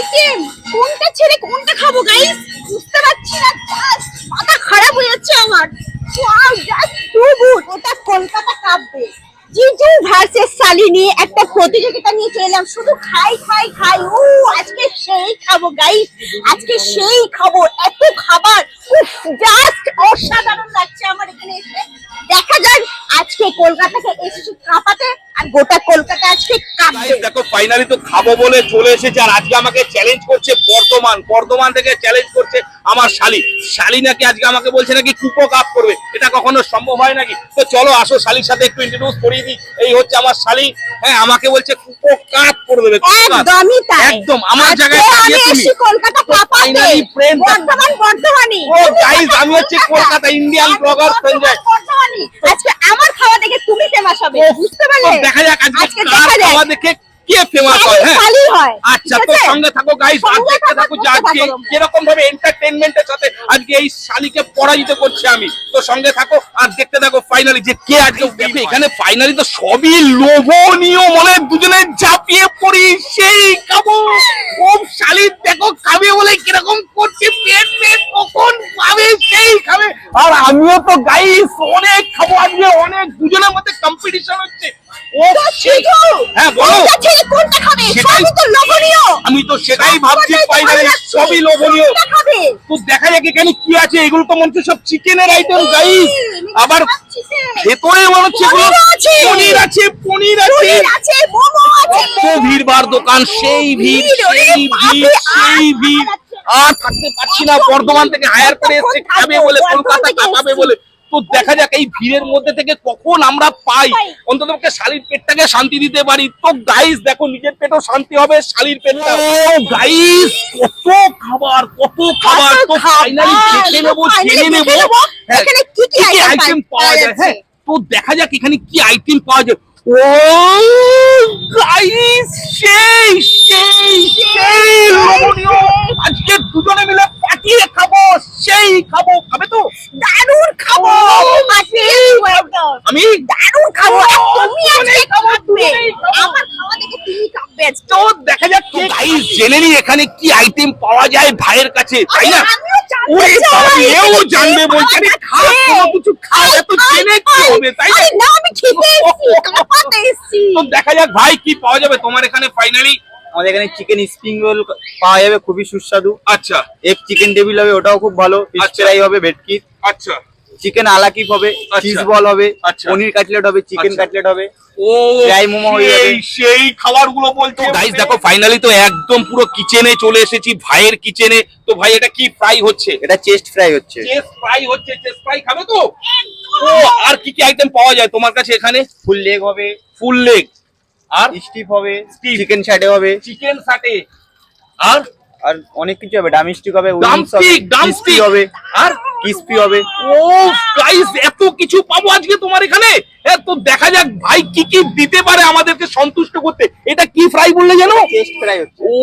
Item কোনটা ছেড়ে কোনটা খাব গাইস বুঝতে পারছি না মাথা খারাপ হয়ে যাচ্ছে আমার। ওয়াও জাস্ট টু গুড ওটা কলকাতা কাঁপবে। জিজু ভার্সেস সালি নিয়ে একটা প্রতিযোগিতা নিয়ে চলে এলাম। শুধু খাই খাই খাই। ও আজকে সেই খাব গাইস আজকে সেই খাব। এত খাবার। জাস্ট অসাধারণ লাগছে আমার এখানে এসে। দেখা যাক আজকে কলকাতাকে এসেছি কাঁপাতে আর গোটা কলকাতা দেখো ফাইনালি তো খাব বলে চলে এসেছে আর আজকে আমাকে চ্যালেঞ্জ করছে বর্তমান বর্ধমান থেকে চ্যালেঞ্জ করছে আমার শালি। শালি নাকি আজকে আমাকে বলছে নাকি কুপো কাপ করবে? এটা কখনো সম্ভব হয় নাকি? তো চলো আসো শালির সাথে একটু ইন্ট্রোডিউস করিয়ে দিই। এই হচ্ছে আমার শালি। হ্যাঁ আমাকে বলছে কুপো কাপ করে দেবে একদমই তাই। একদম আমার জায়গায় আমি। এসেছি কলকাতা তো কাঁপাতে finally friend বর্ধমান বর্ধমানই। ও গাইস আমি হচ্ছে কলকাতা। ইন্ডিয়ান ব্লগার সঞ্জয় আজকে আমার খাওয়া দেখে তুমি ফেমাস হবে বুঝতে পারলে? দেখা যাক আজকে আজকে কার খাওয়া দেখে কে ফেমাস হয় হ্যাঁ? আচ্ছা তো সঙ্গে থাকো গাইস আর দেখতে থাকো, থাকো যে আজকে কীরকম ভাবে এন্টারটেইনমেন্টের সাথে আজকে এই শালিকে পরাজিত করছে আমি। তো সঙ্গে থাকো আর দেখতে থাকো ফাইনালি যে কে আজকে এখানে ফাইনালি তো সবই লোভনীয় মনে দুজনে ঝাঁপিয়ে পড়ি সেই খাব ও শালি দেখো খাবে বলে কীরকম করছে পেট পেট কখন পাবে সেই খাবে। আর আমিও তো গাইস অনেক খাব আজকে অনেক দুজনের মধ্যে কম্পিটিশন হচ্ছে। হ্যাঁ বলো। কোনটা খাবে সেটাই- সবই তো লোভনীয়। আমি তো সেটাই ভাবছি ফাইনালি সবই লোভনীয়। তো দেখা যাক এখানে কি আছে। এগুলো তো মনে সব চিকেনের আইটেম গাইস আবার ভেতরে মনে হচ্ছে। পনির আছে। পনির আছে কত ভিড় বার দোকান সেই ভিড় সেই আর সেই ভিড়। আর থাকতে পারছি না বর্ধমান থেকে হায়ার করে এসেছে খাবে বলে কলকাতা খাবে বলে। তো দেখা যাক এই ভিড়ের মধ্যে থেকে কখন আমরা পাই। অন্তত শালির পেটটাকে শান্তি দিতে পারি। তো গাইস দেখো নিজের পেটও শান্তি হবে শালির পেটটা গাইস কত খাবার কত খাবার। তো ফাইনালি দেখে নেব জেনে নেব। হ্যাঁ, এখানে কি কি আইটেম পাওয়া যায় হ্যাঁ। তো দেখা যাক এখানে কি আইটেম পাওয়া যায়। ও গাইস সেই সেই সেই লোভনীয় আজকে দুজনে মিলে পাঠিয়ে খাব সেই খাব খাবে তো দারুণ খাব আজকে একদম আমি দারুণ খাব আর তুমি আজকে দুজনেই খাব, কাঁপবে দুজনেই খাব। আমার খাওয়া দেখে তুমি কাঁপবে আজকে তো দেখা যাক গাইস জেনে নি এখানে কি আইটেম পাওয়া যায় ভাইয়ের কাছে তাই না? ওরে বাবা, এও জানবে বলছে আরে খা কোনো কিছু খা এত জেনে কি হবে তাই না? আরে না আমি খেতে এসেছি কাঁপাতে এসেছি। তো দেখা যাক ভাই কি পাওয়া যাবে। তোমার এখানে ফাইনালি আমাদের এখানে চিকেন স্প্রিং রোল পাওয়া যাবে খুবই সুস্বাদু। আচ্ছা। এক চিকেন টেবিল হবে ওটাও খুব ভালো। ফিশ আচ্ছা। ফ্রাই হবে ভেটকির আচ্ছা। চিকেন আলাকিপ হবে আচ্ছা। চিজ বল হবে আচ্ছা। পনির কাটলেট হবে চিকেন আচ্ছা। কাটলেট হবে সেই খাবারগুলো বলতো গাইস দেখো ফাইনালি তো একদম পুরো কিচেনে চলে এসেছি ভাইয়ের কিচেনে তো ভাই এটা কি ফ্রাই হচ্ছে? এটা চেস্ট ফ্রাই হচ্ছে। চেস্ট ফ্রাই হচ্ছে চেস্ট ফ্রাই খাবে তো? ও আর কি কি আইটেম পাওয়া যায় তোমার কাছে এখানে? ফুল লেগ হবে। ফুল লেগ আর? স্টিপ হবে। চিকেন সাটে হবে। চিকেন সাটে আর? আর অনেক কিছু হবে। ডামিস্টিক হবে ডামস্টিক ড্রামস্টিক হবে আর ক্রিস্পি হবে। ও গাইস এত কিছু পাবো আজকে তোমার এখানে? হ্যাঁ তো দেখা যাক ভাই কি কি দিতে পারে আমাদেরকে সন্তুষ্ট করতে। এটা কি ফ্রাই বললে জানো? চেস্ট ফ্রাই হচ্ছে। ও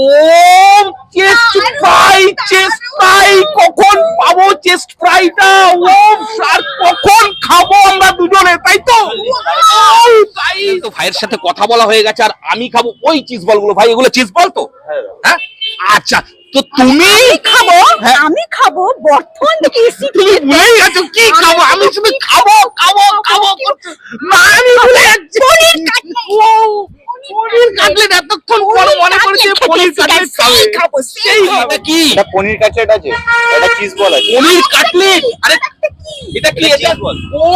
চেস্ট ফ্রাই চেস্ট ফ্রাই কখন চেস্ট ফ্রাইটা ও আর কখন খাব আমরা দুজনে তাই তো? এই তো ভাইয়ের সাথে কথা বলা হয়ে গেছে আর আমি খাব ওই চিজ বলগুলো। ভাই এগুলো চিজ বল তো? হ্যাঁ। আচ্ছা তো তুমি খাব হ্যাঁ। আমি খাব বর্তমান থেকে এসেছি তুমি ভুলেই গেছো কি খাব? আমি শুধু খাব খাব খাব। না আমি ভুলে যাচ্ছি ও পনির কাটলেট এতক্ষণ পর মনে পড়েছে পনির কাটলেট খাবে খাব সেই এটা কি? এটা পনির কাটলেট আছে এটা চিজ বল আছে। পনির কাটলেট? আরে এটা কি? এটা ও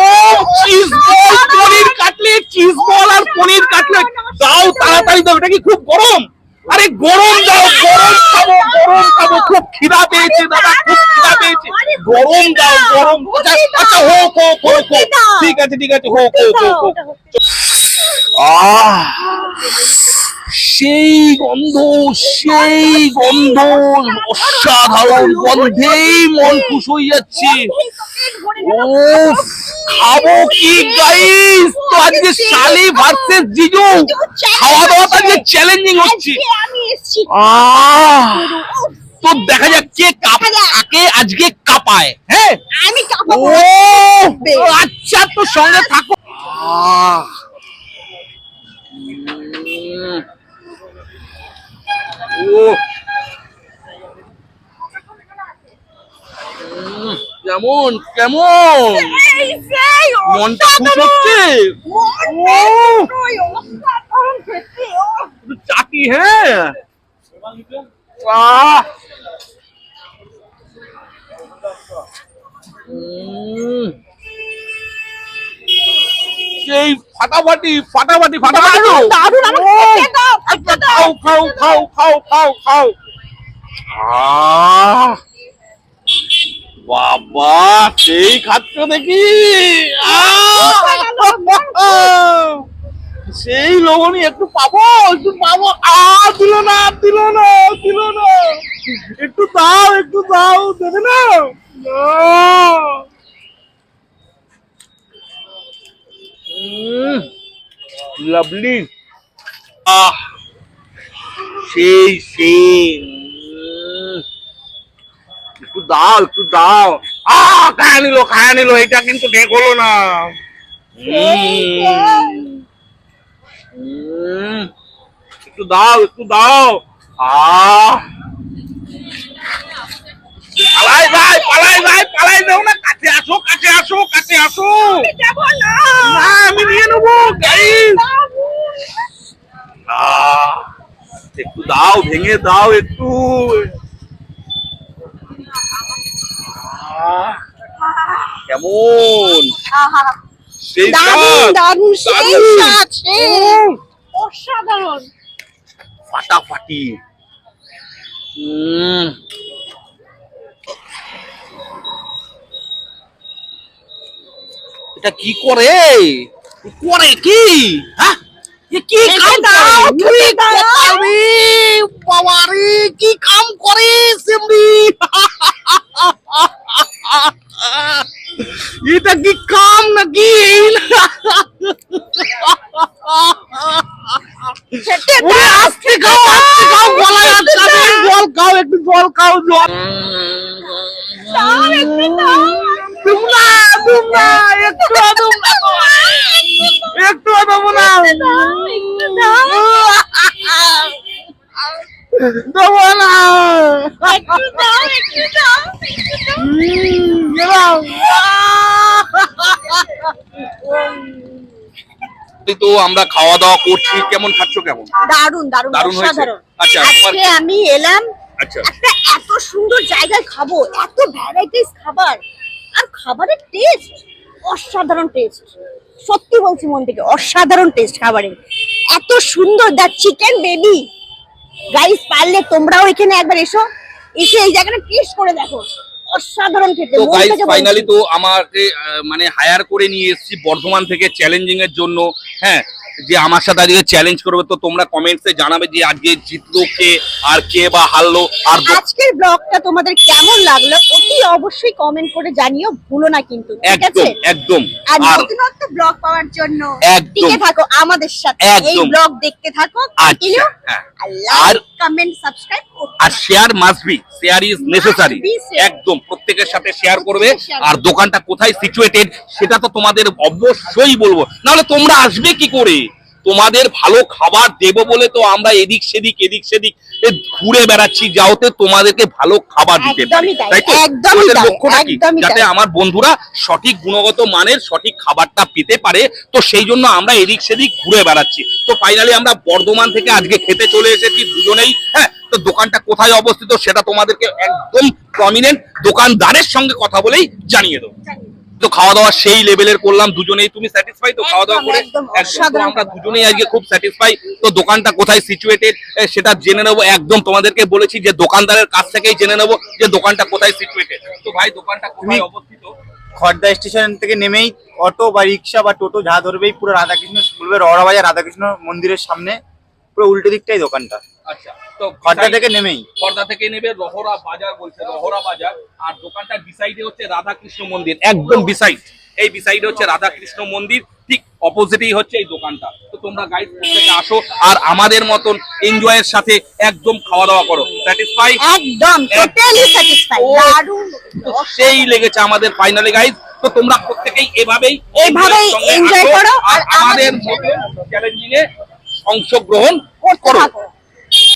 cheese ball paneer cutlet cheese ball আর পনির কাটলেট। দাও তাড়াতাড়ি দাও এটা কি খুব গরম? আরে গরম দাও গরম খাব গরম খাব। খুব খিদা পেয়েছে দাদা খুব খিদা পেয়েছে। গরম দাও গরম। আচ্ছা আচ্ছা হোক হোক হোক হোক ঠিক আছে ঠিক আছে হোক হোক হোক হোক আহ! সেই গন্ধ সেই গন্ধ অসাধারণ গন্ধেই মন খুশ হয়ে যাচ্ছে। ও খাব কি গাইস তো আজকে শালি ভার্সেস জিজু। খাওয়া দাওয়াটা যে চ্যালেঞ্জিং হচ্ছে। তো দেখা যাক কে কাপ কাকে আজকে কাপায় হ্যাঁ? আমি ও আচ্ছা তো সঙ্গে থাকো। আহ কেমন কেমন? মনটা খুশ হচ্ছে? চাটি হ্যাঁ? আহ! সেই ফাটাফাটি ফাটাফাটি ফাটাফাটি। খেতে দাও, খাও খাও খাও খাও খাও খাও! বাবা সেই খাচ্ছ দেখি! সেই লবণী একটু পাবো একটু পাবো। আ দিল না দিল না দিল না। একটু দাও একটু দাও দেবে না। লাভলি আহ সেই সেই উম, একটু দাও একটু দাও আহ খায়া নিল খায়া নিল এটা কিন্তু ঢেক হলো না উম। উম, একটু দাও একটু দাও আহ পালাই ভাই পালাই ভাই পালাই দাও না কাছে আসো কাছে আসো কাছে আসো। না। আমি নিয়ে নেব আহ, একটু দাও ভেঙে দাও একটু। কেমন? সেই দারুণ, দারুণ, সেই স্বাদ, অসাধারণ। ফাটাফাটি। উম। এটা কি করে? করে কি? হ্যাঁ? কি কাম বাবারে কি কাম করে সিমরি এটা কি কাম নাকি? আস্তে খাও আস্তে খাও গলায় আটকাবে জল খাও একটু জল খাও জল। দাও, একটু। না একটু দেবো একটু দেবো না দাও, একটু দাও। দেবো না একটু দাও, একটু দাও, একটু দাও। উম, গেলাম। এই তো আমরা খাওয়া দাওয়া করছি কেমন খাচ্ছ কেমন দারুণ দারুণ দারুণ অসাধারণ আচ্ছা, আজকে আমি এলাম আচ্ছা একটা এত সুন্দর জায়গায় খাব এত ভ্যারাইটিস খাবার আর খাবারের টেস্ট অসাধারণ টেস্ট সত্যি বলছি মন থেকে অসাধারণ টেস্ট খাবারের। এত সুন্দর দ্য চিকেন বেবি গাইস পারলে তোমরাও এখানে একবার এসো। এসে এই জায়গাটা টেস্ট করে দেখো। অসাধারণ খেতে তো গাইস থেকে বলছি। ফাইনালি তো আমাকে মানে হায়ার করে নিয়ে এসেছি বর্ধমান থেকে চ্যালেঞ্জিং এর জন্য। হ্যাঁ যে আমার সাথে আজকে চ্যালেঞ্জ করবে তো তোমরা কমেন্টসে জানাবে যে আজকে জিতলো কে আর কে বা হারলো আর আজকের ব্লগটা তোমাদের কেমন লাগল অতি অবশ্যই কমেন্ট করে জানিও ভুলো না কিন্তু ঠিক আছে? একদম আর নতুনত্ব ব্লগ পাওয়ার জন্য টিকে থাকো আমাদের সাথে এই ব্লগ দেখতে থাকো আচ্ছা হ্যাঁ। আর comment subscribe R share must be share is necessary একদম প্রত্যেকের সাথে শেয়ার করবে আর দোকানটা কোথায় সিচুয়েটেড সেটা তো তোমাদের অবশ্যই বলব। নাহলে তোমরা আসবে কি করে? তোমাদের ভালো খাবার দেবো বলে তো আমরা এদিক সেদিক এদিক সেদিক ঘুরে বেড়াচ্ছি যাওতে তোমাদেরকে ভালো খাবার দিতে পারি। তাই, তাই তো? তোমাদের তাই, লক্ষ্যটা যাতে আমার বন্ধুরা সঠিক গুণগত মানের সঠিক খাবারটা পেতে পারে তো সেই জন্য আমরা এদিক সেদিক ঘুরে বেড়াচ্ছি। তো ফাইনালি আমরা বর্ধমান থেকে আজকে খেতে চলে এসেছি দুজনেই হ্যাঁ? তো দোকানটা কোথায় অবস্থিত সেটা তোমাদেরকে একদম প্রমিনেন্ট দোকানদারের সঙ্গে কথা বলেই জানিয়ে দেবো। তো খাওয়া দাওয়া সেই লেভেলের করলাম দুজনেই তুমি স্যাটিসফাই তো খাওয়া দাওয়া করে একদম, আমরা দুজনেই আজকে খুব স্যাটিসফাই তো দোকানটা কোথায় সিচুয়েটেড সেটা জেনে নেব। একদম তোমাদেরকে বলেছি যে দোকানদারের কাছ থেকেই জেনে নেব যে দোকানটা কোথায় সিচুয়েটেড তো ভাই দোকানটা কোথায় তুমি- অবস্থিত? খড়দা স্টেশন থেকে নেমেই অটো বা রিক্সা বা টোটো যা ধরবেই পুরো রাধাকৃষ্ণ বলবে রওড়া বাজার রাধাকৃষ্ণ মন্দিরের সামনে পুরো উল্টো দিকটাই দোকানটা। আচ্ছা তো থেকে নেমেই। খর্দা থেকে নেবে রহরা বাজার বলছে রহরা বাজার। আর দোকানটা বিসাইডে হচ্ছে রাধাকৃষ্ণ মন্দির একদম বিসাইড এই বিসাইডে হচ্ছে রাধাকৃষ্ণ মন্দির ঠিক অপোজিটেই হচ্ছে এই দোকানটা। তো তোমরা গাইড থেকে আসো আর আমাদের মতন এনজয়ের সাথে একদম খাওয়া দাওয়া করো। স্যাটিসফাই একদম টোটালি স্যাটিসফাই দারুণ। সেই লেগেছে আমাদের ফাইনালি গাইজ তো তোমরা প্রত্যেকেই এভাবেই এভাবেই করো আর আমাদের আমাদের চ্যালেঞ্জিং এ অংশগ্রহণ করো।